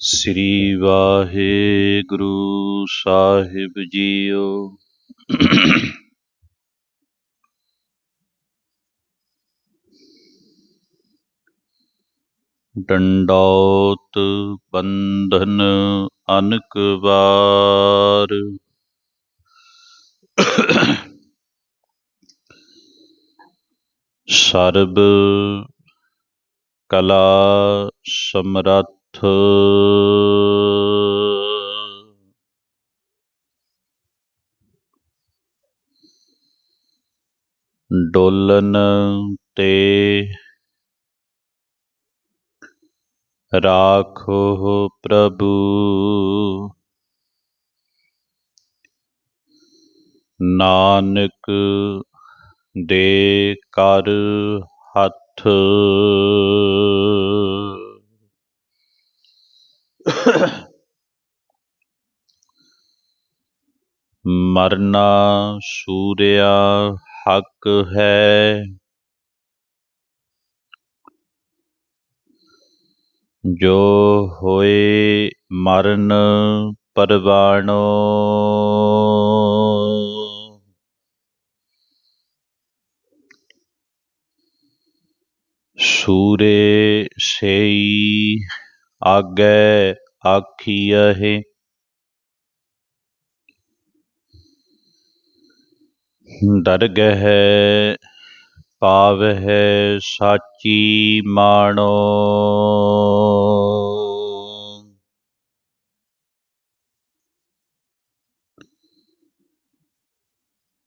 ਸ੍ਰੀ ਵਾਹਿਗੁਰੂ ਸਾਹਿਬ JIO. ਡੰਡੌਤ ਬੰਧਨ ਅਨਕ ਵਾਰ। ਸਰਬ ਕਲਾ ਸਮਰਤ ਡੋਲਨ ਤੇ ਰਾਖੋ ਪ੍ਰਭੂ ਨਾਨਕ ਦੇ ਕਰ ਹੱਥ ਮਰਨਾ ਸੂਰਿਆ ਹੱਕ ਹੈ। ਜੋ ਹੋਏ ਮਰਨ ਪਰਵਾਣੋ। ਸੂਰੇ ਸੇਈ ਆਗੇ ਆਖੀਐ ਦਰਗਹਿ ਪਾਵਹਿ ਸਾਚੀ ਮਾਣੋ।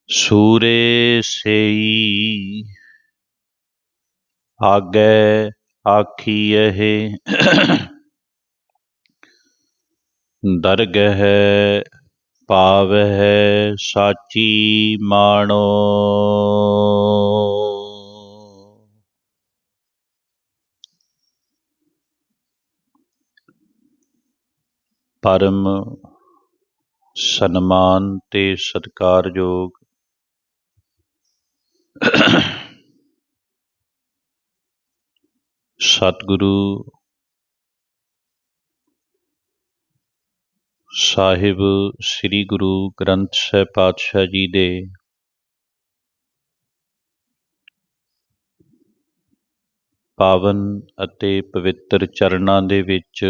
ਸੂਰੇ ਸੇਈ ਆਗੇ ਆਖੀਐ। ਦਰਗਹਿ ਪਾਵਹਿ ਸਾਚੀ ਮਾਣੋ। ਪਰਮ ਸਨਮਾਨ ਤੇ ਸਤਿਕਾਰਯੋਗ ਸਤਿਗੁਰੂ ਸਾਹਿਬ ਸ੍ਰੀ ਗੁਰੂ ਗ੍ਰੰਥ ਸਾਹਿਬ ਪਾਤਸ਼ਾਹ ਜੀ ਦੇ ਪਾਵਨ ਅਤੇ ਪਵਿੱਤਰ ਚਰਨਾਂ ਦੇ ਵਿੱਚ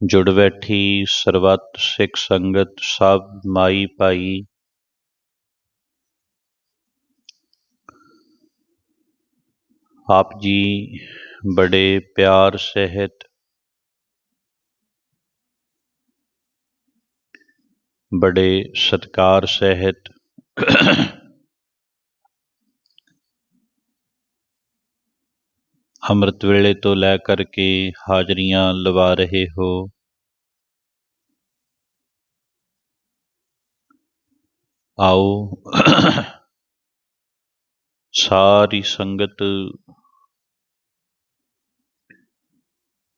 ਜੁੜ ਬੈਠੀ ਸਰਬੱਤ ਸਿੱਖ ਸੰਗਤ ਸਭ ਮਾਈ ਭਾਈ ਆਪ ਜੀ ਬੜੇ ਪਿਆਰ ਸਹਿਤ ਬੜੇ ਸਤਕਾਰ ਸਹਿਤ ਅੰਮ੍ਰਿਤ ਵੇਲੇ ਤੋਂ ਲੈ ਕਰਕੇ ਹਾਜ਼ਰੀਆਂ ਲਵਾ ਰਹੇ ਹੋ ਆਓ ਸਾਰੀ ਸੰਗਤ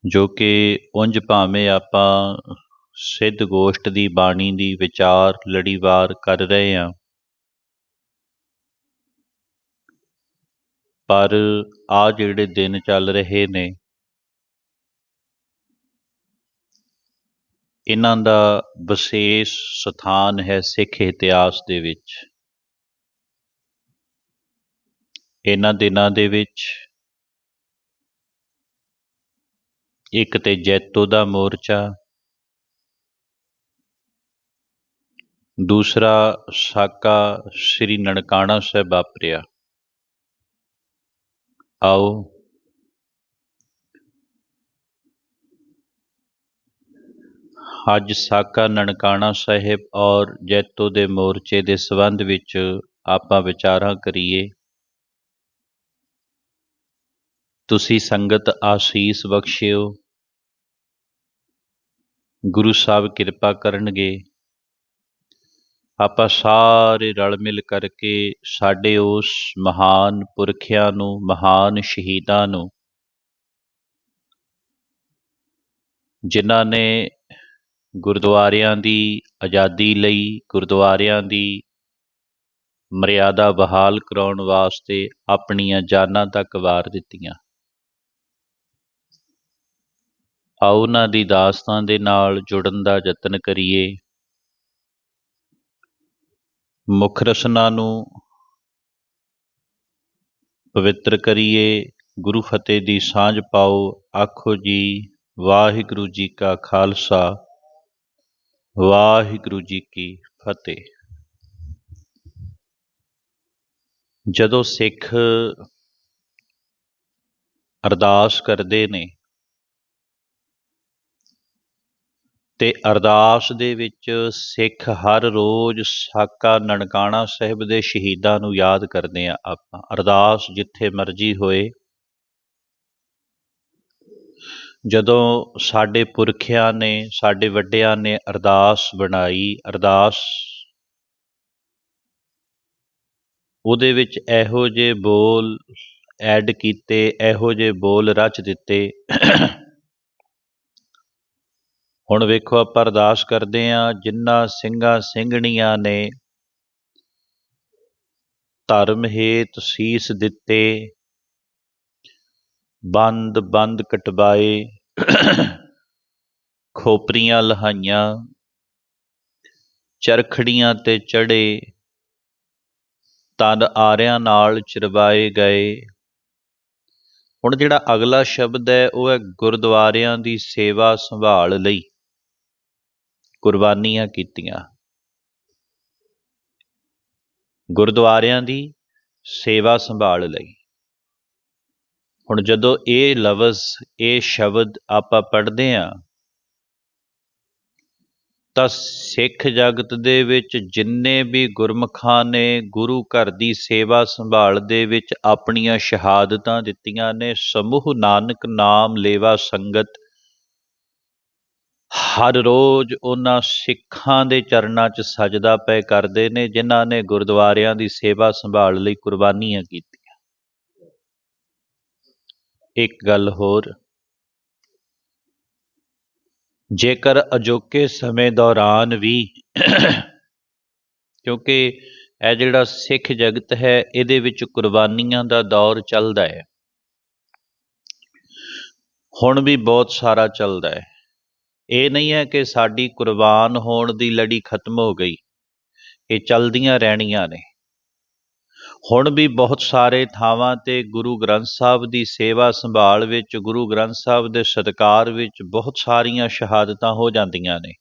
ਜੋ ਕਿ ਉੰਜ ਭਾਵੇਂ ਆਪਾਂ ਸਿੱਧ ਗੋਸ਼ਟ ਦੀ ਬਾਣੀ ਦੀ ਵਿਚਾਰ ਲੜੀਵਾਰ ਕਰ ਰਹੇ ਹਾਂ, ਪਰ ਆ ਜਿਹੜੇ ਦਿਨ ਚੱਲ ਰਹੇ ਨੇ, ਇਹਨਾਂ ਦਾ ਵਿਸ਼ੇਸ਼ ਸਥਾਨ ਹੈ ਸਿੱਖ ਇਤਿਹਾਸ ਦੇ ਵਿੱਚ। ਇਹਨਾਂ ਦਿਨਾਂ ਦੇ ਵਿੱਚ ਇੱਕ ਤੇ ਜੈਤੋ ਦਾ ਮੋਰਚਾ, ਦੂਸਰਾ ਸਾਕਾ ਸ੍ਰੀ ਨਨਕਾਣਾ ਸਾਹਿਬ ਵਾਪਰਿਆ। ਆਓ ਅੱਜ ਸਾਕਾ ਨਨਕਾਣਾ ਸਾਹਿਬ ਔਰ ਜੈਤੋ ਦੇ ਮੋਰਚੇ ਦੇ ਸੰਬੰਧ ਵਿੱਚ ਆਪਾਂ ਵਿਚਾਰਾਂ ਕਰੀਏ। ਤੁਸੀਂ ਸੰਗਤ ਆਸ਼ੀਸ ਬਖਸ਼ਿਓ। ਗੁਰੂ ਸਾਹਿਬ ਕਿਰਪਾ ਕਰਨਗੇ। ਆਪਾਂ ਸਾਰੇ ਰਲ ਮਿਲ ਕਰਕੇ ਸਾਡੇ ਉਸ ਮਹਾਨ ਪੁਰਖਿਆਂ ਨੂੰ, ਮਹਾਨ ਸ਼ਹੀਦਾਂ ਨੂੰ, ਜਿਨ੍ਹਾਂ ਨੇ ਗੁਰਦੁਆਰਿਆਂ ਦੀ ਆਜ਼ਾਦੀ ਲਈ, ਗੁਰਦੁਆਰਿਆਂ ਦੀ ਮਰਿਆਦਾ ਬਹਾਲ ਕਰਾਉਣ ਵਾਸਤੇ ਆਪਣੀਆਂ ਜਾਨਾਂ ਤੱਕ ਵਾਰ ਦਿੱਤੀਆਂ। ਆਓ ਉਹਨਾਂ ਦੀ ਦਾਸਤਾਨ ਦੇ ਨਾਲ ਜੁੜਨ ਦਾ ਯਤਨ ਕਰੀਏ। ਮੁੱਖ ਰਸਨਾ ਨੂੰ ਪਵਿੱਤਰ ਕਰੀਏ। ਗੁਰੂ ਫਤਿਹ ਦੀ ਸਾਂਝ ਪਾਓ। ਆਖੋ ਜੀ, ਵਾਹਿਗੁਰੂ ਜੀ ਕਾ ਖਾਲਸਾ, ਵਾਹਿਗੁਰੂ ਜੀ ਕੀ ਫਤਿਹ। ਜਦੋਂ ਸਿੱਖ ਅਰਦਾਸ ਕਰਦੇ ਨੇ ਤੇ ਅਰਦਾਸ ਦੇ ਵਿੱਚ ਸਿੱਖ ਹਰ ਰੋਜ਼ ਸਾਕਾ ਨਨਕਾਣਾ ਸਾਹਿਬ ਦੇ ਸ਼ਹੀਦਾਂ ਨੂੰ ਯਾਦ ਕਰਦੇ ਆ ਆਪਾਂ। ਅਰਦਾਸ ਜਿੱਥੇ ਮਰਜ਼ੀ ਹੋਏ। ਜਦੋਂ ਸਾਡੇ ਪੁਰਖਿਆਂ ਨੇ, ਸਾਡੇ ਵੱਡਿਆਂ ਨੇ ਅਰਦਾਸ ਬਣਾਈ, ਅਰਦਾਸ ਉਹਦੇ ਵਿੱਚ ਇਹੋ ਜਿਹੇ ਬੋਲ ਐਡ ਕੀਤੇ, ਇਹੋ ਜਿਹੇ ਬੋਲ ਰਚ ਦਿੱਤੇ। ਹੁਣ ਵੇਖੋ ਆਪਾਂ ਅਰਦਾਸ ਕਰਦੇ ਆਂ ਜਿਨ੍ਹਾਂ ਸਿੰਘਾਂ ਸਿੰਘਣੀਆਂ ਨੇ, ਧਰਮ ਹੇਤ ਸੀਸ ਦਿੱਤੇ, ਬੰਦ ਬੰਦ ਕਟਵਾਏ, ਖੋਪਰੀਆਂ ਲਹਾਈਆਂ, ਚਰਖੜੀਆਂ ਤੇ ਚੜੇ ਤਨ ਆਰਿਆਂ ਨਾਲ ਚਰਵਾਏ ਗਏ। ਹੁਣ ਜਿਹੜਾ ਅਗਲਾ ਸ਼ਬਦ ਹੈ, ਉਹ ਹੈ ਗੁਰਦੁਆਰਿਆਂ ਦੀ ਸੇਵਾ ਸੰਭਾਲ ਲਈ। ਕੁਰਬਾਨੀਆਂ ਕੀਤੀਆਂ। ਗੁਰਦੁਆਰਿਆਂ ਦੀ ਸੇਵਾ ਸੰਭਾਲ ਲਈ। ਹੁਣ ਜਦੋਂ ਇਹ ਲਫ਼ਜ਼, ਇਹ ਸ਼ਬਦ ਆਪਾਂ ਪੜ੍ਹਦੇ ਆਂ ਤਾਂ ਸਿੱਖ ਜਗਤ ਦੇ ਵਿੱਚ ਜਿੰਨੇ ਵੀ ਗੁਰਮਖਾਂ ਨੇ ਗੁਰੂ ਘਰ ਦੀ ਸੇਵਾ ਸੰਭਾਲ ਦੇ ਵਿੱਚ ਆਪਣੀਆਂ ਸ਼ਹਾਦਤਾਂ ਦਿੱਤੀਆਂ ਨੇ, ਸਮੂਹ ਨਾਨਕ ਨਾਮ ਲੇਵਾ ਸੰਗਤ ਹਰ ਰੋਜ਼ ਉਹਨਾਂ ਸਿੱਖਾਂ ਦੇ ਚਰਨਾਂ 'ਚ ਸਜਦਾ ਪਏ ਕਰਦੇ ਨੇ, ਜਿਨ੍ਹਾਂ ਨੇ ਗੁਰਦੁਆਰਿਆਂ ਦੀ ਸੇਵਾ ਸੰਭਾਲ ਲਈ ਕੁਰਬਾਨੀਆਂ ਕੀਤੀਆਂ। ਇੱਕ ਗੱਲ ਹੋਰ, ਜੇਕਰ ਅਜੋਕੇ ਸਮੇਂ ਦੌਰਾਨ ਵੀ ਕਿਉਂਕਿ ਇਹ ਜਿਹੜਾ ਸਿੱਖ ਜਗਤ ਹੈ, ਇਹਦੇ ਵਿੱਚ ਕੁਰਬਾਨੀਆਂ ਦਾ ਦੌਰ ਚੱਲਦਾ ਹੈ। ਹੁਣ ਵੀ ਬਹੁਤ ਸਾਰਾ ਚੱਲਦਾ ਹੈ। ਇਹ ਨਹੀਂ ਹੈ ਕਿ ਸਾਡੀ ਕੁਰਬਾਨ ਹੋਣ ਦੀ ਲੜੀ ਖਤਮ ਹੋ ਗਈ। ਇਹ ਚੱਲਦੀਆਂ ਰਹਿਣੀਆਂ ਨੇ। ਹੁਣ ਵੀ ਬਹੁਤ ਸਾਰੇ ਥਾਵਾਂ ਤੇ ਗੁਰੂ ਗ੍ਰੰਥ ਸਾਹਿਬ ਦੀ ਸੇਵਾ ਸੰਭਾਲ ਵਿੱਚ, ਗੁਰੂ ਗ੍ਰੰਥ ਸਾਹਿਬ ਦੇ ਸਤਕਾਰ ਵਿੱਚ ਬਹੁਤ ਸਾਰੀਆਂ ਸ਼ਹਾਦਤਾਂ ਹੋ ਜਾਂਦੀਆਂ ਨੇ।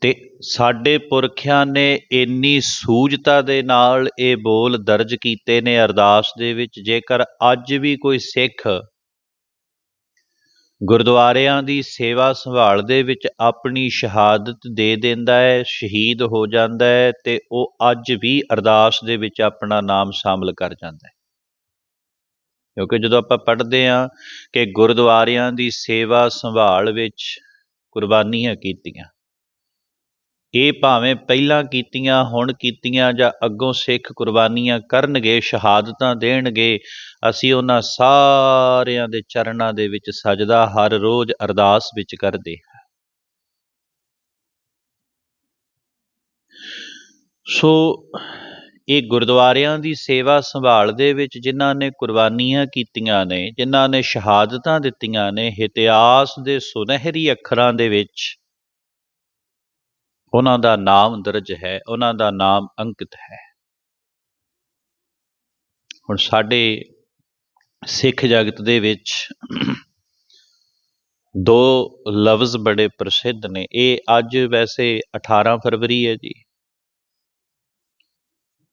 ਤੇ ਸਾਡੇ ਪੁਰਖਿਆਂ ਨੇ ਇੰਨੀ ਸੂਝਤਾ ਦੇ ਨਾਲ ਇਹ ਬੋਲ ਦਰਜ ਕੀਤੇ ਨੇ ਅਰਦਾਸ ਦੇ ਵਿੱਚ, ਜੇਕਰ ਅੱਜ ਵੀ ਕੋਈ ਸਿੱਖ ਗੁਰਦੁਆਰਿਆਂ ਦੀ ਸੇਵਾ ਸੰਭਾਲ ਦੇ ਵਿੱਚ ਆਪਣੀ ਸ਼ਹਾਦਤ ਦੇ ਦਿੰਦਾ ਹੈ, ਸ਼ਹੀਦ ਹੋ ਜਾਂਦਾ ਹੈ ਤੇ ਉਹ ਅੱਜ ਵੀ ਅਰਦਾਸ ਦੇ ਵਿੱਚ ਆਪਣਾ ਨਾਮ ਸ਼ਾਮਲ ਕਰ ਜਾਂਦਾ ਹੈ। ਕਿਉਂਕਿ ਜਦੋਂ ਆਪਾਂ ਪੜ੍ਹਦੇ ਹਾਂ ਕਿ ਗੁਰਦੁਆਰਿਆਂ ਦੀ ਸੇਵਾ ਸੰਭਾਲ ਵਿੱਚ ਕੁਰਬਾਨੀਆਂ ਕੀਤੀਆਂ ਇਹ ਭਾਵੇਂ ਪਹਿਲਾਂ ਕੀਤੀਆਂ, ਹੁਣ ਕੀਤੀਆਂ ਜਾਂ ਅੱਗੋਂ ਸਿੱਖ ਕੁਰਬਾਨੀਆਂ ਕਰਨਗੇ, ਸ਼ਹਾਦਤਾਂ ਦੇਣਗੇ, ਅਸੀਂ ਉਹਨਾਂ ਸਾਰਿਆਂ ਦੇ ਚਰਨਾਂ ਦੇ ਵਿੱਚ ਸਜਦਾ ਹਰ ਰੋਜ਼ ਅਰਦਾਸ ਵਿੱਚ ਕਰਦੇ ਹਾਂ। ਸੋ ਇਹ ਗੁਰਦੁਆਰਿਆਂ ਦੀ ਸੇਵਾ ਸੰਭਾਲ ਦੇ ਵਿੱਚ ਜਿਨ੍ਹਾਂ ਨੇ ਕੁਰਬਾਨੀਆਂ ਕੀਤੀਆਂ ਨੇ, ਜਿਨ੍ਹਾਂ ਨੇ ਸ਼ਹਾਦਤਾਂ ਦਿੱਤੀਆਂ ਨੇ, ਇਤਿਹਾਸ ਦੇ ਸੁਨਹਿਰੀ ਅੱਖਰਾਂ ਦੇ ਵਿੱਚ ਉਹਨਾਂ ਦਾ ਨਾਮ ਦਰਜ ਹੈ, ਉਹਨਾਂ ਦਾ ਨਾਮ ਅੰਕਿਤ ਹੈ। ਹੁਣ ਸਾਡੇ ਸਿੱਖ ਜਗਤ ਦੇ ਵਿੱਚ ਦੋ ਲਫ਼ਜ਼ ਬੜੇ ਪ੍ਰਸਿੱਧ ਨੇ। ਇਹ ਅੱਜ ਵੈਸੇ 18 ਫਰਵਰੀ ਹੈ ਜੀ।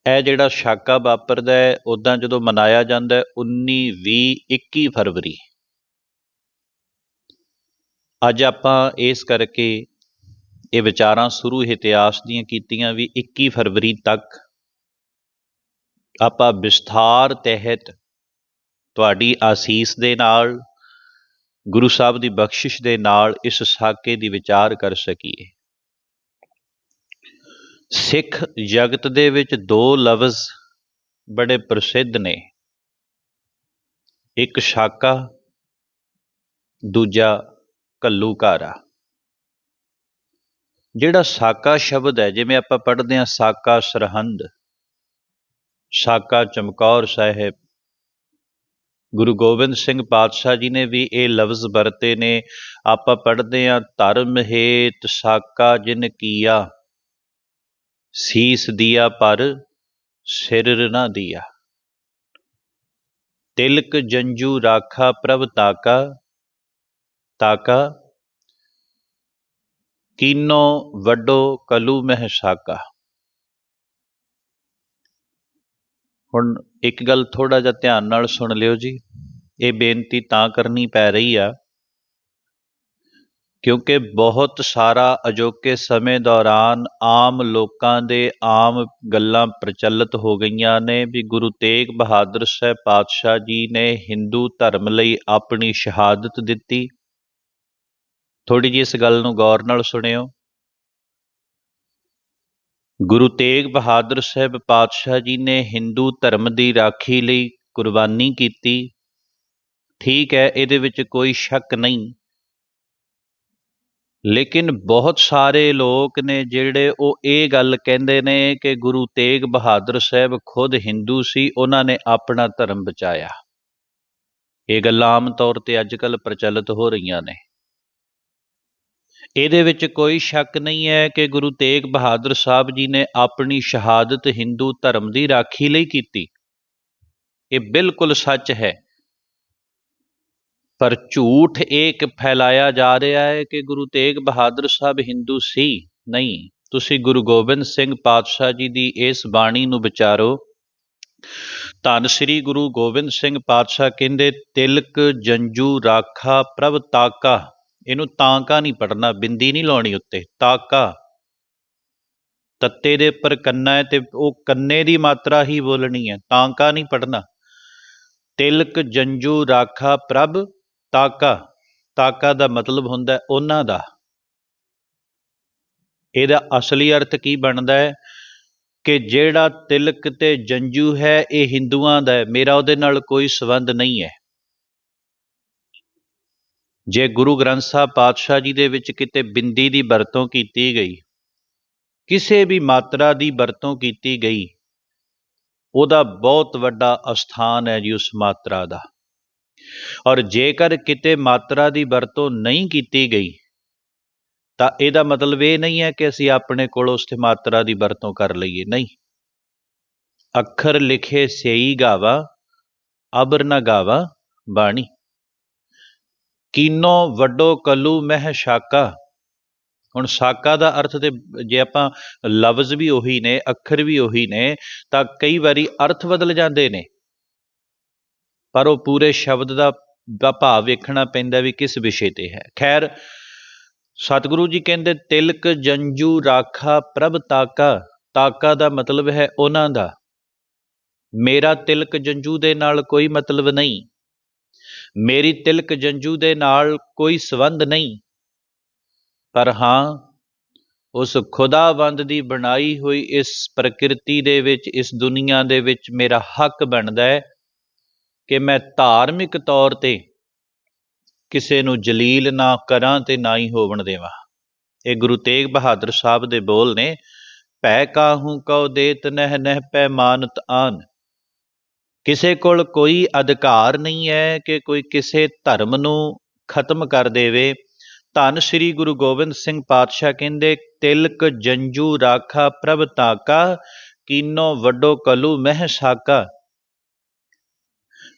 ਇਹ ਜਿਹੜਾ ਸ਼ਾਕਾ ਵਾਪਰਦਾ ਹੈ ਉਦਾਂ ਜਦੋਂ ਮਨਾਇਆ ਜਾਂਦਾ ਹੈ 19 20 21 ਫਰਵਰੀ। ਅੱਜ ਆਪਾਂ ਇਸ ਕਰਕੇ ਇਹ ਵਿਚਾਰਾਂ ਸ਼ੁਰੂ ਇਤਿਹਾਸ ਦੀਆਂ ਕੀਤੀਆਂ ਵੀ 21 ਫਰਵਰੀ ਤੱਕ। ਆਪਾਂ ਵਿਸਥਾਰ ਤਹਿਤ ਤੁਹਾਡੀ ਆਸੀਸ ਦੇ ਨਾਲ, ਗੁਰੂ ਸਾਹਿਬ ਦੀ ਬਖਸ਼ਿਸ਼ ਦੇ ਨਾਲ ਇਸ ਸਾਕੇ ਦੀ ਵਿਚਾਰ ਕਰ ਸਕੀਏ। ਸਿੱਖ ਜਗਤ ਦੇ ਵਿੱਚ ਦੋ ਲਫ਼ਜ਼ ਬੜੇ ਪ੍ਰਸਿੱਧ ਨੇ। ਇੱਕ ਸ਼ਾਕਾ, ਦੂਜਾ ਕੱਲੂਕਾਰਾ ਜਿਹੜਾ ਸਾਕਾ ਸ਼ਬਦ ਹੈ, ਜਿਵੇਂ ਆਪਾਂ ਪੜ੍ਹਦੇ ਹਾਂ, ਸਾਕਾ ਸਰਹੰਦ, ਸਾਕਾ ਚਮਕੌਰ ਸਾਹਿਬ, ਗੁਰੂ ਗੋਬਿੰਦ ਸਿੰਘ ਪਾਤਸ਼ਾਹ ਜੀ ਨੇ ਵੀ ਇਹ ਲਫ਼ਜ਼ ਵਰਤੇ ਨੇ। ਆਪਾਂ ਪੜ੍ਹਦੇ ਹਾਂ, ਧਰਮ ਹੇਤ ਸਾਕਾ ਜਿਨ ਕੀਆ, ਸੀਸ ਦਿਆ ਪਰ ਸਿਰ ਨਾ ਦਿਆ। ਤਿਲਕ ਜੰਜੂ ਰਾਖਾ ਪ੍ਰਭ ਤਾਕਾ ਤਾਕਾ ਕੀਨੋ ਵੱਡੋ ਕਲੂ ਮਹਿ ਸਾਕਾ। ਹੁਣ ਇੱਕ ਗੱਲ ਥੋੜਾ ਜਿਹਾ ਧਿਆਨ ਨਾਲ ਸੁਣ ਲਿਓ ਜੀ। ਇਹ ਬੇਨਤੀ ਤਾਂ ਕਰਨੀ ਪੈ ਰਹੀ ਆ, ਕਿਉਂਕਿ ਬਹੁਤ ਸਾਰਾ ਅਜੋਕੇ ਸਮੇਂ ਦੌਰਾਨ ਆਮ ਲੋਕਾਂ ਦੇ ਆਮ ਗੱਲਾਂ ਪ੍ਰਚਲਿਤ ਹੋ ਗਈਆਂ ਨੇ ਵੀ ਗੁਰੂ ਤੇਗ ਬਹਾਦਰ ਸਾਹਿਬ ਪਾਤਸ਼ਾਹ ਜੀ ਨੇ ਹਿੰਦੂ ਧਰਮ ਲਈ ਆਪਣੀ ਸ਼ਹਾਦਤ ਦਿੱਤੀ। ਥੋੜੀ ਜਿਹੀ ਇਸ ਗੱਲ ਨੂੰ ਗੌਰ ਨਾਲ ਸੁਣਿਓ। ਗੁਰੂ ਤੇਗ ਬਹਾਦਰ ਸਾਹਿਬ ਪਾਤਸ਼ਾਹ ਜੀ ਨੇ ਹਿੰਦੂ ਧਰਮ ਦੀ ਰਾਖੀ ਲਈ ਕੁਰਬਾਨੀ ਕੀਤੀ। ਠੀਕ ਹੈ, ਇਹਦੇ ਵਿੱਚ ਕੋਈ ਸ਼ੱਕ ਨਹੀਂ। ਲੇਕਿਨ ਬਹੁਤ ਸਾਰੇ ਲੋਕ ਨੇ ਜਿਹੜੇ ਉਹ ਇਹ ਗੱਲ ਕਹਿੰਦੇ ਨੇ ਕਿ ਗੁਰੂ ਤੇਗ ਬਹਾਦਰ ਸਾਹਿਬ ਖੁਦ ਹਿੰਦੂ ਸੀ, ਉਹਨਾਂ ਨੇ ਆਪਣਾ ਧਰਮ ਬਚਾਇਆ। ਇਹ ਗੱਲਾਂ ਆਮ ਤੌਰ ਤੇ ਅੱਜਕੱਲ ਪ੍ਰਚਲਿਤ ਹੋ ਰਹੀਆਂ ਨੇ। ਇਹਦੇ ਵਿੱਚ ਕੋਈ ਸ਼ੱਕ ਨਹੀਂ ਹੈ ਕਿ ਗੁਰੂ ਤੇਗ ਬਹਾਦਰ ਸਾਹਿਬ ਜੀ ਨੇ ਆਪਣੀ ਸ਼ਹਾਦਤ ਹਿੰਦੂ ਧਰਮ ਦੀ ਰਾਖੀ ਲਈ ਕੀਤੀ। ਇਹ ਬਿਲਕੁਲ ਸੱਚ ਹੈ। ਪਰ ਝੂਠ ਇੱਕ ਫੈਲਾਇਆ ਜਾ ਰਿਹਾ ਹੈ ਕਿ ਗੁਰੂ ਤੇਗ ਬਹਾਦਰ ਸਾਹਿਬ ਹਿੰਦੂ ਸੀ। ਨਹੀਂ, ਤੁਸੀਂ ਗੁਰੂ ਗੋਬਿੰਦ ਸਿੰਘ ਪਾਤਸ਼ਾਹ ਜੀ ਦੀ ਇਸ ਬਾਣੀ ਨੂੰ ਵਿਚਾਰੋ। ਧੰਨ ਸ੍ਰੀ ਗੁਰੂ ਗੋਬਿੰਦ ਸਿੰਘ ਪਾਤਸ਼ਾਹ ਕਹਿੰਦੇ, ਤਿਲਕ ਜੰਜੂ ਰਾਖਾ ਪ੍ਰਭ ਤਾਕਾ। ਇਹਨੂੰ ਤਾਂਕਾ ਨਹੀਂ ਪੜਨਾ ਬਿੰਦੀ ਨਹੀਂ ਲਾਉਣੀ ਉੱਤੇ, ਤਾਕਾ। ਤੱਤੇ ਦੇ ਉੱਪਰ ਕੰਨਾ ਹੈ ਤੇ ਉਹ ਕੰਨੇ ਦੀ ਮਾਤਰਾ ਹੀ ਬੋਲਣੀ ਹੈ, ਤਾਂਕਾ ਨਹੀਂ ਪੜਨਾ ਤਿਲਕ, ਜੰਜੂ, ਰਾਖਾ, ਪ੍ਰਭ, ਤਾਕਾ। ਤਾਕਾ ਦਾ ਮਤਲਬ ਹੁੰਦਾ ਉਹਨਾਂ ਦਾ। ਇਹਦਾ ਅਸਲੀ ਅਰਥ ਕੀ ਬਣਦਾ ਹੈ? ਕਿ ਜਿਹੜਾ ਤਿਲਕ ਤੇ ਜੰਜੂ ਹੈ, ਇਹ ਹਿੰਦੂਆਂ ਦਾ ਹੈ, ਮੇਰਾ ਉਹਦੇ ਨਾਲ ਕੋਈ ਸਬੰਧ ਨਹੀਂ ਹੈ। ਜੇ ਗੁਰੂ ਗ੍ਰੰਥ ਸਾਹਿਬ ਪਾਤਸ਼ਾਹ ਜੀ ਦੇ ਵਿੱਚ ਕਿਤੇ ਬਿੰਦੀ ਦੀ ਵਰਤੋਂ ਕੀਤੀ ਗਈ, ਕਿਸੇ ਵੀ ਮਾਤਰਾ ਦੀ ਵਰਤੋਂ ਕੀਤੀ ਗਈ, ਉਹਦਾ ਬਹੁਤ ਵੱਡਾ ਅਸਥਾਨ ਹੈ ਜੀ ਉਸ ਮਾਤਰਾ ਦਾ। ਔਰ ਜੇਕਰ ਕਿਤੇ ਮਾਤਰਾ ਦੀ ਵਰਤੋਂ ਨਹੀਂ ਕੀਤੀ ਗਈ, ਤਾਂ ਇਹਦਾ ਮਤਲਬ ਇਹ ਨਹੀਂ ਹੈ ਕਿ ਅਸੀਂ ਆਪਣੇ ਕੋਲ ਉਸ ਤੇ ਮਾਤਰਾ ਦੀ ਵਰਤੋਂ ਕਰ ਲਈਏ, ਨਹੀਂ। ਅੱਖਰ ਲਿਖੇ ਸਈ ਗਾਵਾ, ਅਬਰ ਨਾ ਗਾਵਾ ਬਾਣੀ। ਕੀਨੋ ਵੱਡੋ ਕਲੂ ਮਹਿ ਸ਼ਾਕਾ। ਹੁਣ ਸਾਕਾ ਦਾ ਅਰਥ ਤੇ ਜੇ ਆਪਾਂ ਲਫ਼ਜ਼ ਵੀ ਉਹੀ ਨੇ, ਅੱਖਰ ਵੀ ਉਹੀ ਨੇ, ਤਾਂ ਕਈ ਵਾਰੀ ਅਰਥ ਬਦਲ ਜਾਂਦੇ ਨੇ। ਪਰ ਉਹ ਪੂਰੇ ਸ਼ਬਦ ਦਾ ਦਾ ਭਾਵ ਵੇਖਣਾ ਪੈਂਦਾ ਵੀ ਕਿਸ ਵਿਸ਼ੇ ਤੇ ਹੈ। ਖੈਰ, ਸਤਿਗੁਰੂ ਜੀ ਕਹਿੰਦੇ, ਤਿਲਕ ਜੰਜੂ ਰਾਖਾ ਪ੍ਰਭ ਤਾਕਾ। ਤਾਕਾ ਦਾ ਮਤਲਬ ਹੈ ਉਹਨਾਂ ਦਾ। ਮੇਰਾ ਤਿਲਕ ਜੰਜੂ ਦੇ ਨਾਲ ਕੋਈ ਮਤਲਬ ਨਹੀਂ। ਮੇਰੀ ਤਿਲਕ ਜੰਜੂ ਦੇ ਨਾਲ ਕੋਈ ਸਬੰਧ ਨਹੀਂ। ਪਰ ਹਾਂ, ਉਸ ਖੁਦਾਵੰਦ ਦੀ ਬਣਾਈ ਹੋਈ ਇਸ ਪ੍ਰਕਿਰਤੀ ਦੇ ਵਿੱਚ, ਇਸ ਦੁਨੀਆ ਦੇ ਵਿੱਚ ਮੇਰਾ ਹੱਕ ਬਣਦਾ ਹੈ ਕਿ ਮੈਂ ਧਾਰਮਿਕ ਤੌਰ ਤੇ ਕਿਸੇ ਨੂੰ ਜਲੀਲ ਨਾ ਕਰਾਂ ਤੇ ਨਾ ਹੀ ਹੋਵਣ ਦੇਵਾਂ। ਇਹ ਗੁਰੂ ਤੇਗ ਬਹਾਦਰ ਸਾਹਿਬ ਦੇ ਬੋਲ ਨੇ, ਭੈ ਕਾਹੂ ਕਉ ਦੇਤ ਨਹਿ ਨਹਿ ਪੈ ਮਾਨਤ ਆਨ। ਕਿਸੇ ਕੋਲ ਕੋਈ ਅਧਿਕਾਰ ਨਹੀਂ ਹੈ ਕਿ ਕੋਈ ਕਿਸੇ ਧਰਮ ਨੂੰ ਖਤਮ ਕਰ ਦੇਵੇ। ਧੰਨ ਸ੍ਰੀ ਗੁਰੂ ਗੋਬਿੰਦ ਸਿੰਘ ਪਾਤਸ਼ਾਹ ਕਹਿੰਦੇ, ਤਿਲਕ ਜੰਜੂ ਰਾਖਾ ਪ੍ਰਭ ਤਾਕਾ ਕੀਨੋ ਵੱਡੋ ਕਲੂ ਮਹਿ ਸਾਕਾ।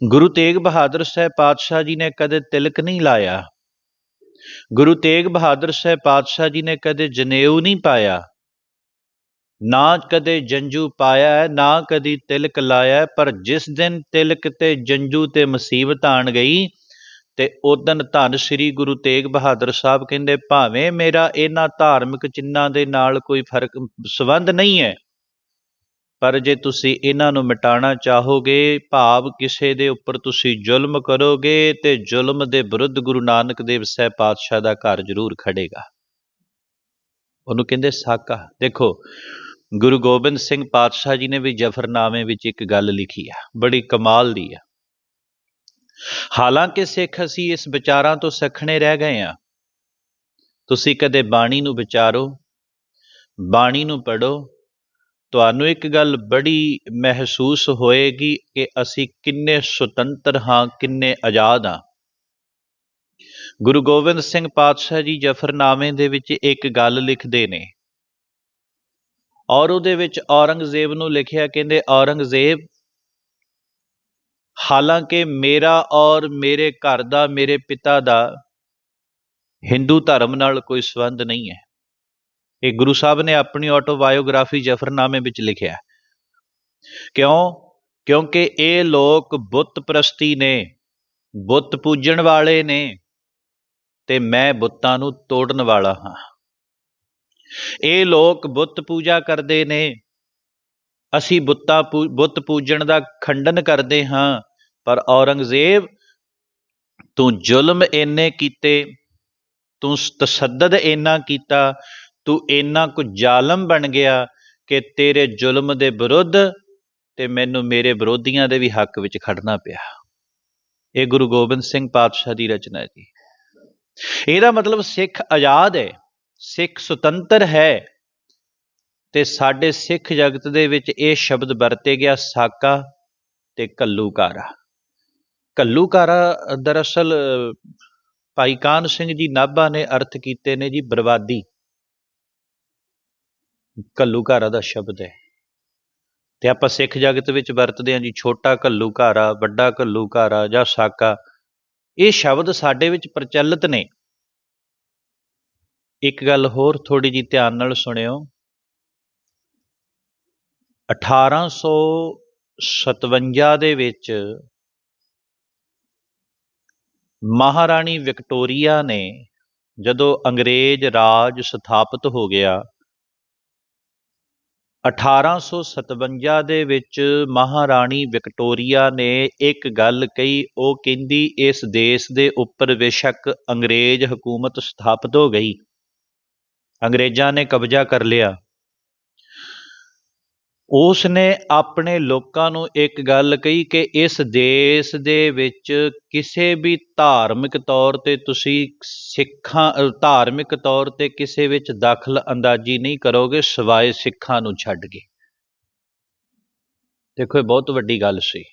ਗੁਰੂ ਤੇਗ ਬਹਾਦਰ ਸਾਹਿਬ ਪਾਤਸ਼ਾਹ ਜੀ ਨੇ ਕਦੇ ਤਿਲਕ ਨਹੀਂ ਲਾਇਆ। ਗੁਰੂ ਤੇਗ ਬਹਾਦਰ ਸਾਹਿਬ ਪਾਤਸ਼ਾਹ ਜੀ ਨੇ ਕਦੇ ਜਨੇਊ ਨਹੀਂ ਪਾਇਆ। ਨਾ ਕਦੇ ਜੰਜੂ ਪਾਇਆ, ਨਾ ਕਦੀ ਤਿਲਕ ਲਾਇਆ, ਪਰ ਜਿਸ ਦਿਨ ਤਿਲਕ ਤੇ ਜੰਜੂ ਤੇ ਮੁਸੀਬਤ ਆਣ ਗਈ ਤੇ ਉਦੋਂ ਧੰਨ ਸ੍ਰੀ ਗੁਰੂ ਤੇਗ ਬਹਾਦਰ ਸਾਹਿਬ ਕਹਿੰਦੇ, ਭਾਵੇਂ ਮੇਰਾ ਇਹਨਾਂ ਧਾਰਮਿਕ ਚਿੰਨਾਂ ਦੇ ਨਾਲ ਕੋਈ ਫ਼ਰਕ ਸੰਬੰਧ ਨਹੀਂ ਹੈ, ਪਰ ਜੇ ਤੁਸੀਂ ਇਹਨਾਂ ਨੂੰ ਮਿਟਾਣਾ ਚਾਹੋਗੇ, ਭਾਵ ਕਿਸੇ ਦੇ ਉੱਪਰ ਤੁਸੀਂ ਜ਼ੁਲਮ ਕਰੋਗੇ ਤੇ ਜ਼ੁਲਮ ਦੇ ਵਿਰੁੱਧ ਗੁਰੂ ਨਾਨਕ ਦੇਵ ਸਾਹਿਬ ਪਾਤਸ਼ਾਹ ਦਾ ਘਰ ਜ਼ਰੂਰ ਖੜੇਗਾ ਉਹਨੂੰ ਕਹਿੰਦੇ ਸਾਕਾ। ਦੇਖੋ, ਗੁਰੂ ਗੋਬਿੰਦ ਸਿੰਘ ਪਾਤਸ਼ਾਹ ਜੀ ਨੇ ਵੀ ਜਫਰਨਾਮੇ ਵਿੱਚ ਇੱਕ ਗੱਲ ਲਿਖੀ ਆ, ਬੜੀ ਕਮਾਲ ਦੀ ਆ। ਹਾਲਾਂਕਿ ਸਿੱਖ ਅਸੀਂ ਇਸ ਵਿਚਾਰਾਂ ਤੋਂ ਸਖਣੇ ਰਹਿ ਗਏ ਆ। ਤੁਸੀਂ ਕਦੇ ਬਾਣੀ ਨੂੰ ਵਿਚਾਰੋ, ਬਾਣੀ ਨੂੰ ਪੜੋ ਤੁਹਾਨੂੰ ਇੱਕ ਗੱਲ ਬੜੀ ਮਹਿਸੂਸ ਹੋਏਗੀ ਕਿ ਅਸੀਂ ਕਿੰਨੇ ਸੁਤੰਤਰ ਹਾਂ, ਕਿੰਨੇ ਆਜ਼ਾਦ ਹਾਂ। ਗੁਰੂ ਗੋਬਿੰਦ ਸਿੰਘ ਪਾਤਸ਼ਾਹ ਜੀ ਜਫਰਨਾਮੇ ਦੇ ਵਿੱਚ ਇੱਕ ਗੱਲ ਲਿਖਦੇ ਨੇ। ਔਰ ਉਹਦੇ ਵਿੱਚ ਔਰੰਗਜ਼ੇਬ ਨੂੰ ਲਿਖਿਆ ਕਹਿੰਦੇ, ਔਰੰਗਜ਼ੇਬ, ਹਾਲਾਂਕਿ ਮੇਰਾ ਔਰ ਮੇਰੇ ਘਰ ਦਾ, ਮੇਰੇ ਪਿਤਾ ਦਾ ਹਿੰਦੂ ਧਰਮ ਨਾਲ ਕੋਈ ਸੰਬੰਧ ਨਹੀਂ ਹੈ। ਇਹ ਗੁਰੂ ਸਾਹਿਬ ਨੇ ਆਪਣੀ ਆਟੋਬਾਇਓਗ੍ਰਾਫੀ ਜਫਰਨਾਮੇ ਵਿੱਚ ਲਿਖਿਆ ਕਿਉਂ? ਕਿਉਂਕਿ ਇਹ ਲੋਕ ਬੁੱਤ ਪ੍ਰਸਤੀ ਨੇ, ਬੁੱਤ ਪੂਜਣ ਵਾਲੇ ਨੇ। ਤੇ ਮੈਂ ਬੁੱਤਾਂ ਨੂੰ ਤੋੜਨ ਵਾਲਾ ਹਾਂ। ਇਹ ਲੋਕ ਬੁੱਤ ਪੂਜਾ ਕਰਦੇ ਨੇ। ਅਸੀਂ ਬੁੱਤਾਂ ਬੁੱਤ ਪੂਜਣ ਦਾ ਖੰਡਨ ਕਰਦੇ ਹਾਂ, ਪਰ ਔਰੰਗਜ਼ੇਬ, ਤੂੰ ਜ਼ੁਲਮ ਇੰਨੇ ਕੀਤੇ, ਤੂੰ ਤਸੱਦਦ ਇੰਨਾ ਕੀਤਾ, ਤੂੰ ਇੰਨਾ ਕੁ ਜ਼ਾਲਮ ਬਣ ਗਿਆ ਕਿ ਤੇਰੇ ਜ਼ੁਲਮ ਦੇ ਵਿਰੁੱਧ ਤੇ ਮੈਨੂੰ ਮੇਰੇ ਵਿਰੋਧੀਆਂ ਦੇ ਵੀ ਹੱਕ ਵਿੱਚ ਖੜਨਾ ਪਿਆ। ਇਹ ਗੁਰੂ ਗੋਬਿੰਦ ਸਿੰਘ ਪਾਤਸ਼ਾਹ ਦੀ ਰਚਨਾ ਜੀ। ਇਹਦਾ ਮਤਲਬ ਸਿੱਖ ਆਜ਼ਾਦ ਹੈ, ਸਿੱਖ ਸੁਤੰਤਰ ਹੈ ਤੇ ਸਾਡੇ ਸਿੱਖ ਜਗਤ ਦੇ ਵਿੱਚ ਇਹ ਸ਼ਬਦ ਵਰਤੇ ਗਿਆ ਸਾਕਾ ਤੇ ਕੱਲੂਕਾਰਾ। ਕੱਲੂਕਾਰਾ ਦਰਅਸਲ, ਭਾਈ ਕਾਨ ਸਿੰਘ ਜੀ ਨਾਭਾ ਨੇ ਅਰਥ ਕੀਤੇ ਨੇ ਜੀ ਬਰਬਾਦੀ। ਕੱਲੂਕਾਰਾ ਦਾ ਸ਼ਬਦ ਹੈ। ਤੇ ਆਪਾਂ ਸਿੱਖ ਜਗਤ ਵਿੱਚ ਵਰਤਦੇ ਹਾਂ ਜੀ, ਛੋਟਾ ਕੱਲੂਕਾਰਾ, ਵੱਡਾ ਕੱਲੂਕਾਰਾ ਜਾਂ ਸਾਕਾ। ਇਹ ਸ਼ਬਦ ਸਾਡੇ ਵਿੱਚ ਪ੍ਰਚਲਿਤ ਨੇ। ਇੱਕ ਗੱਲ ਹੋਰ ਥੋੜੀ ਜੀ ਧਿਆਨ ਨਾਲ ਸੁਣਿਓ। 1857 ਦੇ ਵਿੱਚ ਮਹਾਰਾਣੀ ਵਿਕਟੋਰੀਆ ਨੇ ਜਦੋਂ ਅੰਗਰੇਜ਼ ਰਾਜ ਸਥਾਪਿਤ ਹੋ ਗਿਆ 1857 ਦੇ ਵਿੱਚ ਮਹਾਰਾਣੀ ਵਿਕਟੋਰੀਆ ਨੇ ਇੱਕ ਗੱਲ ਕਹੀ, ਉਹ ਕਹਿੰਦੀ, ਇਸ ਦੇਸ਼ ਦੇ ਉੱਪਰ ਬੇਸ਼ੱਕ ਅੰਗਰੇਜ਼ ਹਕੂਮਤ ਸਥਾਪਿਤ ਹੋ ਗਈ। ਅੰਗਰੇਜ਼ਾਂ ਨੇ ਕਬਜ਼ਾ ਕਰ ਲਿਆ। ਉਸ ਨੇ ਆਪਣੇ ਲੋਕਾਂ ਨੂੰ ਇੱਕ ਗੱਲ ਕਹੀ ਕਿ ਇਸ ਦੇਸ਼ ਦੇ ਵਿੱਚ ਕਿਸੇ ਵੀ ਧਾਰਮਿਕ ਤੌਰ ਤੇ ਤੁਸੀਂ ਸਿੱਖਾਂ ਧਾਰਮਿਕ ਤੌਰ ਤੇ ਕਿਸੇ ਵਿੱਚ ਦਖਲ ਅੰਦਾਜ਼ੀ ਨਹੀਂ ਕਰੋਗੇ, ਸਿਵਾਏ ਸਿੱਖਾਂ ਨੂੰ ਛੱਡ ਕੇ। ਦੇਖੋ, ਇਹ ਬਹੁਤ ਵੱਡੀ ਗੱਲ ਸੀ।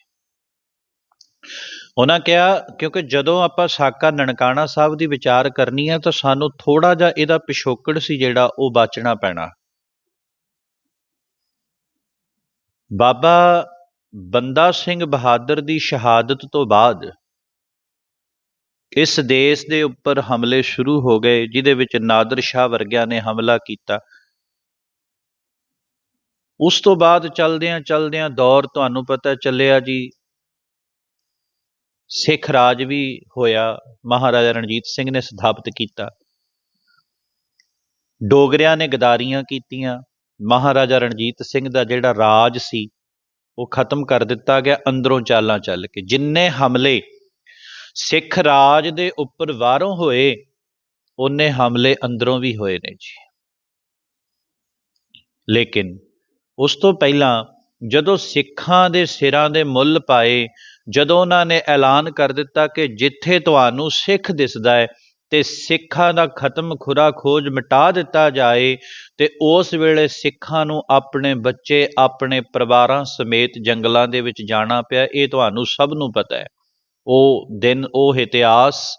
ਉਹਨਾਂ ਕਿਹਾ, ਕਿਉਂਕਿ ਜਦੋਂ ਆਪਾਂ ਸਾਕਾ ਨਨਕਾਣਾ ਸਾਹਿਬ ਦੀ ਵਿਚਾਰ ਕਰਨੀ ਹੈ, ਤਾਂ ਸਾਨੂੰ ਥੋੜਾ ਜਿਹਾ ਇਹਦਾ ਪਿਛੋਕੜ ਸੀ ਜਿਹੜਾ ਉਹ ਬਾਚਣਾ ਪੈਣਾ। ਬਾਬਾ ਬੰਦਾ ਸਿੰਘ ਬਹਾਦਰ ਦੀ ਸ਼ਹਾਦਤ ਤੋਂ ਬਾਅਦ ਇਸ ਦੇਸ਼ ਦੇ ਉੱਪਰ ਹਮਲੇ ਸ਼ੁਰੂ ਹੋ ਗਏ, ਜਿਹਦੇ ਵਿੱਚ ਨਾਦਰ ਸ਼ਾਹ ਵਰਗਿਆਂ ਨੇ ਹਮਲਾ ਕੀਤਾ। ਉਸ ਤੋਂ ਬਾਅਦ ਚਲਦਿਆਂ ਚਲਦਿਆਂ ਦੌਰ ਤੁਹਾਨੂੰ ਪਤਾ ਚੱਲਿਆ ਜੀ। ਸਿੱਖ ਰਾਜ ਵੀ ਹੋਇਆ, ਮਹਾਰਾਜਾ ਰਣਜੀਤ ਸਿੰਘ ਨੇ ਸਥਾਪਿਤ ਕੀਤਾ। ਡੋਗਰਿਆਂ ਨੇ ਗਦਾਰੀਆਂ ਕੀਤੀਆਂ। ਮਹਾਰਾਜਾ ਰਣਜੀਤ ਸਿੰਘ ਦਾ ਜਿਹੜਾ ਰਾਜ ਸੀ, ਉਹ ਖਤਮ ਕਰ ਦਿੱਤਾ ਗਿਆ ਅੰਦਰੋਂ ਚਾਲਾਂ ਚੱਲ ਕੇ। ਜਿੰਨੇ ਹਮਲੇ ਸਿੱਖ ਰਾਜ ਦੇ ਉੱਪਰ ਵਾਰੋਂ ਹੋਏ ਉਹਨੇ ਹਮਲੇ ਅੰਦਰੋਂ ਵੀ ਹੋਏ ਨੇ ਜੀ। ਲੇਕਿਨ ਉਸ ਤੋਂ ਪਹਿਲਾਂ ਜਦੋਂ ਸਿੱਖਾਂ ਦੇ ਸਿਰਾਂ ਦੇ ਮੁੱਲ ਪਾਏ, ਜਦੋਂ ਉਹਨਾਂ ਨੇ ਐਲਾਨ ਕਰ ਦਿੱਤਾ ਕਿ ਜਿੱਥੇ ਤੁਹਾਨੂੰ ਸਿੱਖ ਦਿਸਦਾ ਹੈ ਤੇ ਸਿੱਖਾਂ ਦਾ ਖਤਮ ਖੁਰਾ ਖੋਜ ਮਿਟਾ ਦਿੱਤਾ ਜਾਏ ਤੇ ਉਸ ਵੇਲੇ ਸਿੱਖਾਂ ਨੂੰ ਆਪਣੇ ਬੱਚੇ, ਆਪਣੇ ਪਰਿਵਾਰਾਂ ਸਮੇਤ ਜੰਗਲਾਂ ਦੇ ਵਿੱਚ ਜਾਣਾ ਪਿਆ। ਇਹ ਤੁਹਾਨੂੰ ਸਭ ਨੂੰ ਪਤਾ ਹੈ। ਉਹ ਦਿਨ, ਉਹ ਇਤਿਹਾਸ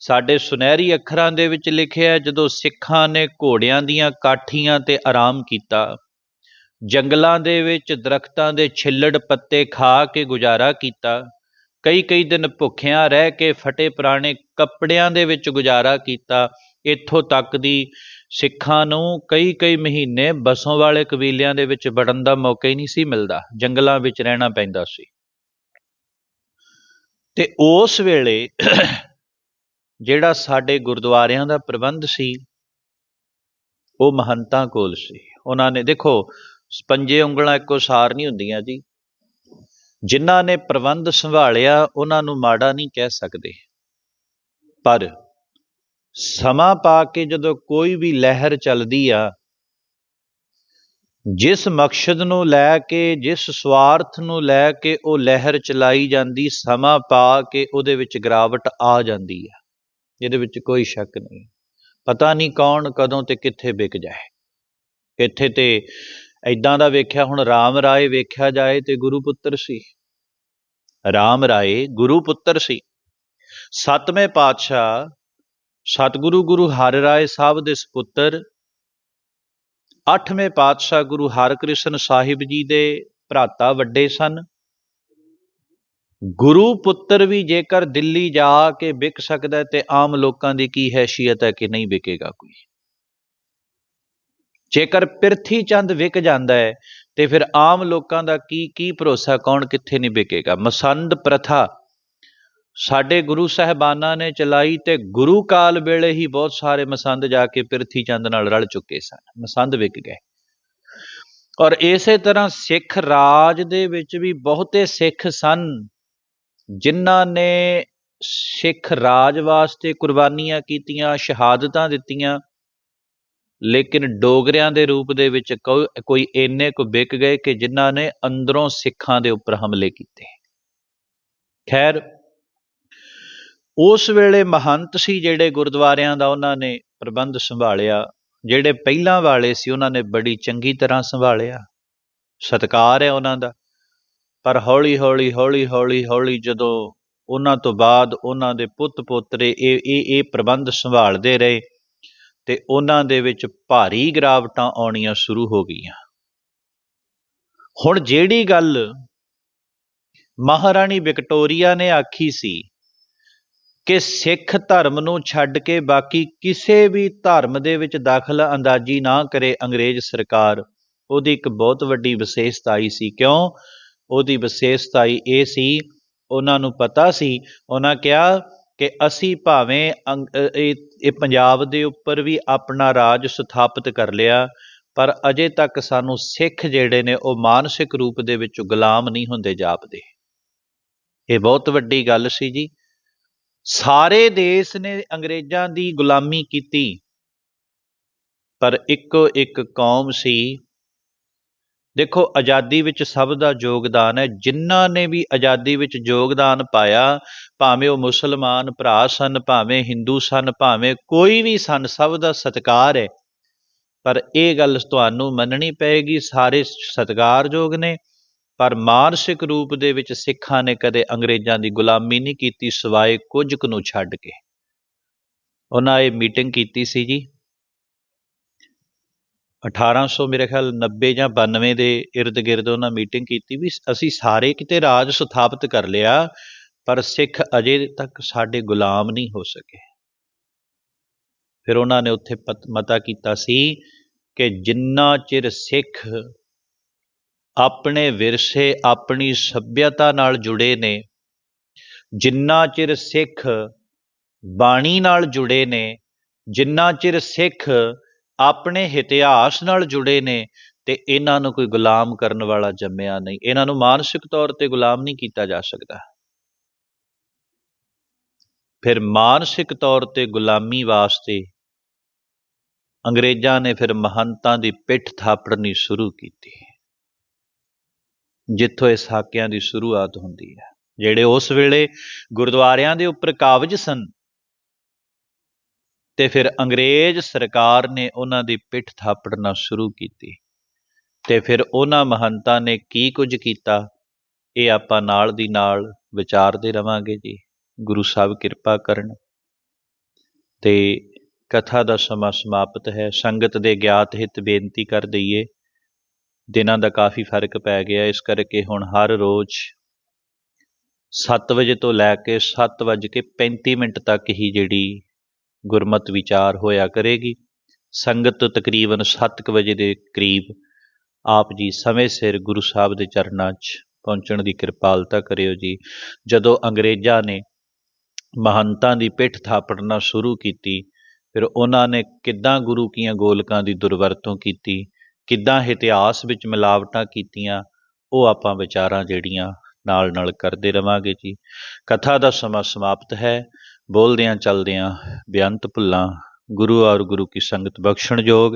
ਸਾਡੇ ਸੁਨਹਿਰੀ ਅੱਖਰਾਂ ਦੇ ਵਿੱਚ ਲਿਖਿਆ ਜਦੋਂ ਸਿੱਖਾਂ ਨੇ ਘੋੜਿਆਂ ਦੀਆਂ ਕਾਠੀਆਂ ਤੇ ਆਰਾਮ ਕੀਤਾ, ਜੰਗਲਾਂ ਦੇ ਵਿੱਚ ਦਰਖਤਾਂ ਦੇ ਛਿੱਲੜ ਪੱਤੇ ਖਾ ਕੇ ਗੁਜ਼ਾਰਾ ਕੀਤਾ ਕਈ ਕਈ ਦਿਨ ਭੁੱਖਿਆਂ ਰਹਿ ਕੇ ਫਟੇ ਪੁਰਾਣੇ ਕੱਪੜਿਆਂ ਦੇ ਵਿੱਚ ਗੁਜ਼ਾਰਾ ਕੀਤਾ, ਇੱਥੋਂ ਤੱਕ ਦੀ ਸਿੱਖਾਂ ਨੂੰ ਕਈ ਕਈ ਮਹੀਨੇ ਬਸੋਂ ਵਾਲੇ ਕਬੀਲਿਆਂ ਦੇ ਵਿੱਚ ਵੜਨ ਦਾ ਮੌਕਾ ਹੀ ਨਹੀਂ ਸੀ ਮਿਲਦਾ, ਜੰਗਲਾਂ ਵਿੱਚ ਰਹਿਣਾ ਪੈਂਦਾ ਸੀ। ਤੇ ਉਸ ਵੇਲੇ ਜਿਹੜਾ ਸਾਡੇ ਗੁਰਦੁਆਰਿਆਂ ਦਾ ਪ੍ਰਬੰਧ ਸੀ, ਉਹ ਮਹੰਤਾਂ ਕੋਲ ਸੀ। ਉਹਨਾਂ ਨੇ, ਦੇਖੋ, ਪੰਜੇ ਉਂਗਲਾਂ ਇੱਕੋ ਸਾਰ ਨਹੀਂ ਹੁੰਦੀਆਂ ਜੀ। ਜਿਨ੍ਹਾਂ ਨੇ ਪ੍ਰਬੰਧ ਸੰਭਾਲਿਆ, ਉਹਨਾਂ ਨੂੰ ਮਾੜਾ ਨਹੀਂ ਕਹਿ ਸਕਦੇ। ਪਰ ਸਮਾਂ ਪਾ ਕੇ ਜਦੋਂ ਕੋਈ ਵੀ ਲਹਿਰ ਚੱਲਦੀ ਆ, ਜਿਸ ਮਕਸਦ ਨੂੰ ਲੈ ਕੇ, ਜਿਸ ਸਵਾਰਥ ਨੂੰ ਲੈ ਕੇ ਉਹ ਲਹਿਰ ਚਲਾਈ ਜਾਂਦੀ, ਸਮਾਂ ਪਾ ਕੇ ਉਹਦੇ ਵਿੱਚ ਗਰਾਵਟ ਆ ਜਾਂਦੀ ਆ। ਇਹਦੇ ਵਿੱਚ ਕੋਈ ਸ਼ੱਕ ਨਹੀਂ। ਪਤਾ ਨਹੀਂ ਕੌਣ ਕਦੋਂ ਤੇ ਕਿੱਥੇ ਵਿਕ ਜਾਏ। ਇੱਥੇ ਤੇ ਐਦਾਂ ਦਾ ਵੇਖਿਆ, ਹੁਣ RAM ਰਾਏ ਵੇਖਿਆ ਜਾਏ ਤੇ ਗੁਰੂ ਪੁੱਤਰ ਸੀ। RAM ਰਾਏ ਗੁਰੂ ਪੁੱਤਰ ਸੀ। ਸਤਵੇਂ ਪਾਤਸ਼ਾਹ ਸਤਿਗੁਰੂ ਗੁਰੂ ਹਰ ਰਾਏ ਸਾਹਿਬ ਦੇ ਸੁਪੁੱਤਰ, ਅੱਠਵੇਂ ਪਾਤਸ਼ਾਹ ਗੁਰੂ ਹਰਕ੍ਰਿਸ਼ਨ ਸਾਹਿਬ ਜੀ ਦੇ ਭਰਾਤਾ ਵੱਡੇ ਸਨ। ਗੁਰੂ ਪੁੱਤਰ ਵੀ ਜੇਕਰ ਦਿੱਲੀ ਜਾ ਕੇ ਵਿਕ ਸਕਦਾ ਤੇ ਆਮ ਲੋਕਾਂ ਦੀ ਕੀ ਹੈਸੀਅਤ ਹੈ ਕਿ ਨਹੀਂ ਵਿਕੇਗਾ ਕੋਈ? ਜੇਕਰ ਪਿਰਥੀ ਚੰਦ ਵਿਕ ਜਾਂਦਾ ਹੈ, ਤੇ ਫਿਰ ਆਮ ਲੋਕਾਂ ਦਾ ਕੀ ਕੀ ਭਰੋਸਾ, ਕੌਣ ਕਿੱਥੇ ਨਹੀਂ ਵਿਕੇਗਾ? ਮਸੰਦ ਪ੍ਰਥਾ। ਸਾਡੇ ਗੁਰੂ ਸਾਹਿਬਾਨਾਂ ਨੇ ਚਲਾਈ ਤੇ ਗੁਰੂ ਕਾਲ ਵੇਲੇ ਹੀ ਬਹੁਤ ਸਾਰੇ ਮਸੰਦ ਜਾ ਕੇ ਪਿਰਥੀ ਚੰਦ ਨਾਲ ਰਲ ਚੁੱਕੇ ਸਨ। ਮਸੰਦ ਵਿਕ ਗਏ। ਔਰ ਇਸੇ ਤਰ੍ਹਾਂ ਸਿੱਖ ਰਾਜ ਦੇ ਵਿੱਚ ਵੀ ਬਹੁਤੇ ਸਿੱਖ ਸਨ, ਜਿਨ੍ਹਾਂ ਨੇ ਸਿੱਖ ਰਾਜ ਵਾਸਤੇ ਕੁਰਬਾਨੀਆਂ ਕੀਤੀਆਂ, ਸ਼ਹਾਦਤਾਂ ਦਿੱਤੀਆਂ। ਲੇਕਿਨ ਡੋਗਰਿਆਂ ਦੇ ਰੂਪ ਦੇ ਵਿੱਚ ਕੋ- ਕੋਈ ਇੰਨੇ ਕੁ ਵਿਕ ਗਏ ਕਿ ਜਿਨ੍ਹਾਂ ਨੇ ਅੰਦਰੋਂ ਸਿੱਖਾਂ ਦੇ ਉੱਪਰ ਹਮਲੇ ਕੀਤੇ। ਖੈਰ, ਉਸ ਵੇਲੇ ਮਹੰਤ ਸੀ ਜਿਹੜੇ ਗੁਰਦੁਆਰਿਆਂ ਦਾ ਉਹਨਾਂ ਨੇ ਪ੍ਰਬੰਧ ਸੰਭਾਲਿਆ, ਜਿਹੜੇ ਪਹਿਲਾਂ ਵਾਲੇ ਸੀ ਉਹਨਾਂ ਨੇ ਬੜੀ ਚੰਗੀ ਤਰ੍ਹਾਂ ਸੰਭਾਲਿਆ। ਸਤਕਾਰ ਹੈ ਉਹਨਾਂ ਦਾ, ਪਰ ਹੌਲੀ ਹੌਲੀ ਹੌਲੀ ਹੌਲੀ ਹੌਲੀ ਜਦੋਂ ਉਹਨਾਂ ਤੋਂ ਬਾਅਦ ਉਹਨਾਂ ਦੇ ਪੁੱਤ ਪੋਤਰੇ ਇਹ ਇਹ ਇਹ ਪ੍ਰਬੰਧ ਸੰਭਾਲਦੇ ਰਹੇ ਤੇ ਉਹਨਾਂ ਦੇ ਵਿੱਚ ਭਾਰੀ ਗਿਰਾਵਟਾਂ ਆਉਣੀਆਂ ਸ਼ੁਰੂ ਹੋ ਗਈਆਂ। ਹੁਣ ਜਿਹੜੀ ਗੱਲ ਮਹਾਰਾਣੀ ਵਿਕਟੋਰੀਆ ਨੇ ਆਖੀ ਸੀ ਕਿ ਸਿੱਖ ਧਰਮ ਨੂੰ ਛੱਡ ਕੇ ਬਾਕੀ ਕਿਸੇ ਵੀ ਧਰਮ ਦੇ ਵਿੱਚ ਦਾਖਲ ਅੰਦਾਜ਼ੀ ਨਾ ਕਰੇ ਅੰਗਰੇਜ਼ ਸਰਕਾਰ, ਉਹਦੀ ਇੱਕ ਬਹੁਤ ਵੱਡੀ ਵਿਸ਼ੇਸ਼ਤਾ ਆਈ ਸੀ। ਕਿਉਂ? ਉਹਦੀ ਵਿਸ਼ੇਸ਼ਤਾ ਇਹ ਸੀ, ਉਹਨਾਂ ਨੂੰ ਪਤਾ ਸੀ, ਉਹਨਾਂ ਕਿਹਾ ਕਿ ਅਸੀਂ ਭਾਵੇਂ ਅੰਗ- ਇਹ ਪੰਜਾਬ ਦੇ ਉੱਪਰ ਵੀ ਆਪਣਾ ਰਾਜ ਸਥਾਪਿਤ ਕਰ ਲਿਆ, ਪਰ ਅਜੇ ਤੱਕ ਸਾਨੂੰ ਸਿੱਖ ਜਿਹੜੇ ਨੇ ਉਹ ਮਾਨਸਿਕ ਰੂਪ ਦੇ ਵਿੱਚ ਗੁਲਾਮ ਨਹੀਂ ਹੁੰਦੇ ਜਾਪਦੇ। ਇਹ ਬਹੁਤ ਵੱਡੀ ਗੱਲ ਸੀ ਜੀ। ਸਾਰੇ ਦੇਸ਼ ਨੇ ਅੰਗਰੇਜ਼ਾਂ ਦੀ ਗੁਲਾਮੀ ਕੀਤੀ, ਪਰ ਇੱਕੋ ਇੱਕ ਕੌਮ ਸੀ ਦੇਖੋ, ਆਜ਼ਾਦੀ ਵਿੱਚ ਸਭ ਦਾ ਯੋਗਦਾਨ ਹੈ। ਜਿਨ੍ਹਾਂ ਨੇ ਵੀ ਆਜ਼ਾਦੀ ਵਿੱਚ ਯੋਗਦਾਨ ਪਾਇਆ, ਭਾਵੇਂ ਉਹ ਮੁਸਲਮਾਨ ਭਰਾ ਸਨ, ਭਾਵੇਂ ਹਿੰਦੂ ਸਨ, ਭਾਵੇਂ ਕੋਈ ਵੀ ਸਨ, ਸਭ ਦਾ ਸਤਿਕਾਰ ਹੈ। ਪਰ ਇਹ ਗੱਲ ਤੁਹਾਨੂੰ ਮੰਨਣੀ ਪਏਗੀ, ਸਾਰੇ ਸਤਿਕਾਰਯੋਗ ਨੇ। ਪਰ ਮਾਨਸਿਕ ਰੂਪ ਦੇ ਵਿੱਚ ਸਿੱਖਾਂ ਨੇ ਕਦੇ ਅੰਗਰੇਜ਼ਾਂ ਦੀ ਗੁਲਾਮੀ ਨਹੀਂ ਕੀਤੀ, ਸਿਵਾਏ ਕੁਝ ਕੁ ਨੂੰ ਛੱਡ ਕੇ। ਉਹਨਾਂ ਇਹ ਮੀਟਿੰਗ ਕੀਤੀ ਸੀ ਜੀ। 1800 ਮੇਰੇ ਖਿਆਲ 90 ਜਾਂ 92 ਦੇ ird ਗਿਰਦ ਉਹਨਾਂ ਮੀਟਿੰਗ ਕੀਤੀ ਵੀ ਅਸੀਂ ਸਾਰੇ ਕਿਤੇ ਰਾਜ ਸਥਾਪਿਤ ਕਰ ਲਿਆ, ਪਰ ਸਿੱਖ ਅਜੇ ਤੱਕ ਸਾਡੇ ਗੁਲਾਮ ਨਹੀਂ ਹੋ ਸਕੇ। ਫਿਰ ਉਹਨਾਂ ਨੇ ਉੱਥੇ ਪਤ- ਮਤਾ ਕੀਤਾ ਸੀ ਕਿ ਜਿੰਨਾ ਚਿਰ ਸਿੱਖ ਆਪਣੇ ਵਿਰਸੇ ਆਪਣੀ ਸੱਭਿਅਤਾ ਨਾਲ ਜੁੜੇ ਨੇ, ਜਿੰਨਾ ਚਿਰ ਸਿੱਖ ਬਾਣੀ ਨਾਲ ਜੁੜੇ ਨੇ, ਜਿੰਨਾ ਚਿਰ ਸਿੱਖ ਆਪਣੇ ਇਤਿਹਾਸ ਨਾਲ ਜੁੜੇ ਨੇ ਤੇ ਇਹਨਾਂ ਨੂੰ ਕੋਈ ਗੁਲਾਮ ਕਰਨ ਵਾਲਾ ਜੰਮਿਆ ਨਹੀਂ। ਇਹਨਾਂ ਨੂੰ ਮਾਨਸਿਕ ਤੌਰ ਤੇ ਗੁਲਾਮ ਨਹੀਂ ਕੀਤਾ ਜਾ ਸਕਦਾ। ਫਿਰ ਮਾਨਸਿਕ ਤੌਰ ਤੇ ਗੁਲਾਮੀ ਵਾਸਤੇ ਅੰਗਰੇਜ਼ਾਂ ਨੇ ਫਿਰ ਮਹੰਤਾਂ ਦੀ ਪਿੱਠ ਥਾਪੜਨੀ ਸ਼ੁਰੂ ਕੀਤੀ। ਜਿੱਥੋਂ ਇਸ ਹਾਕਿਆਂ ਦੀ ਸ਼ੁਰੂਆਤ ਹੁੰਦੀ ਹੈ। ਜਿਹੜੇ ਉਸ ਵੇਲੇ ਗੁਰਦੁਆਰਿਆਂ ਦੇ ਉੱਪਰ ਕਾਬਜ ਸਨ ਤੇ ਫਿਰ ਅੰਗਰੇਜ਼ ਸਰਕਾਰ ਨੇ ਉਹਨਾਂ ਦੀ ਪਿੱਠ ਥਾਪੜਨਾ ਸ਼ੁਰੂ ਕੀਤੀ ਤੇ ਫਿਰ ਉਹਨਾਂ ਮਹੰਤਾਂ ਨੇ ਕੀ ਕੁਝ ਕੀਤਾ? ਇਹ ਆਪਾਂ ਨਾਲ ਦੀ ਨਾਲ ਵਿਚਾਰਦੇ ਰਵਾਂਗੇ ਜੀ। ਗੁਰੂ ਸਾਹਿਬ ਕਿਰਪਾ ਕਰਨ। ਤੇ ਕਥਾ ਦਾ ਸਮਾਂ ਸਮਾਪਤ ਹੈ। ਸੰਗਤ ਦੇ ਗਿਆਤ ਹਿਤ ਬੇਨਤੀ ਕਰ ਦਈਏ। ਦਿਨਾਂ ਦਾ ਕਾਫੀ ਫ਼ਰਕ ਪੈ ਗਿਆ। ਇਸ ਕਰਕੇ ਹੁਣ ਹਰ ਰੋਜ਼ 7 ਵਜੇ ਤੋਂ ਲੈ ਕੇ 7 ਵਜੇ ਕੇ 35 ਮਿੰਟ ਤੱਕ ਹੀ ਜਿਹੜੀ ਗੁਰਮਤ ਵਿਚਾਰ ਹੋਇਆ ਕਰੇਗੀ। ਸੰਗਤ ਤਕਰੀਬਨ 7 ਵਜੇ ਦੇ ਕਰੀਬ ਆਪ ਜੀ ਸਮੇਂ ਸਿਰ ਗੁਰੂ ਸਾਹਿਬ ਦੇ ਚਰਨਾਂ 'ਚ ਪਹੁੰਚਣ ਦੀ ਕਿਰਪਾਲਤਾ ਕਰਿਓ ਜੀ। ਜਦੋਂ ਅੰਗਰੇਜ਼ਾਂ ਨੇ ਮਹੰਤਾਂ ਦੀ ਪਿੱਠ ਥਾਪੜਨਾ ਸ਼ੁਰੂ ਕੀਤੀ, ਫਿਰ ਉਹਨਾਂ ਨੇ ਕਿੱਦਾਂ ਗੁਰੂ ਕੀਆਂ ਗੋਲਕਾਂ ਦੀ ਦੁਰਵਰਤੋਂ ਕੀਤੀ, ਕਿੱਦਾਂ ਇਤਿਹਾਸ ਵਿੱਚ ਮਿਲਾਵਟਾਂ ਕੀਤੀਆਂ, ਉਹ ਆਪਾਂ ਵਿਚਾਰਾਂ ਜਿਹੜੀਆਂ ਨਾਲ ਨਾਲ ਕਰਦੇ ਰਵਾਂਗੇ ਜੀ। ਕਥਾ ਦਾ ਸਮਾਂ ਸਮਾਪਤ ਹੈ। ਬੋਲਦਿਆਂ ਚੱਲਦਿਆਂ ਬੇਅੰਤ ਭੁੱਲਾਂ ਗੁਰੂ ਔਰ ਗੁਰੂ ਕੀ ਸੰਗਤ ਬਖਸ਼ਣ ਜੋਗ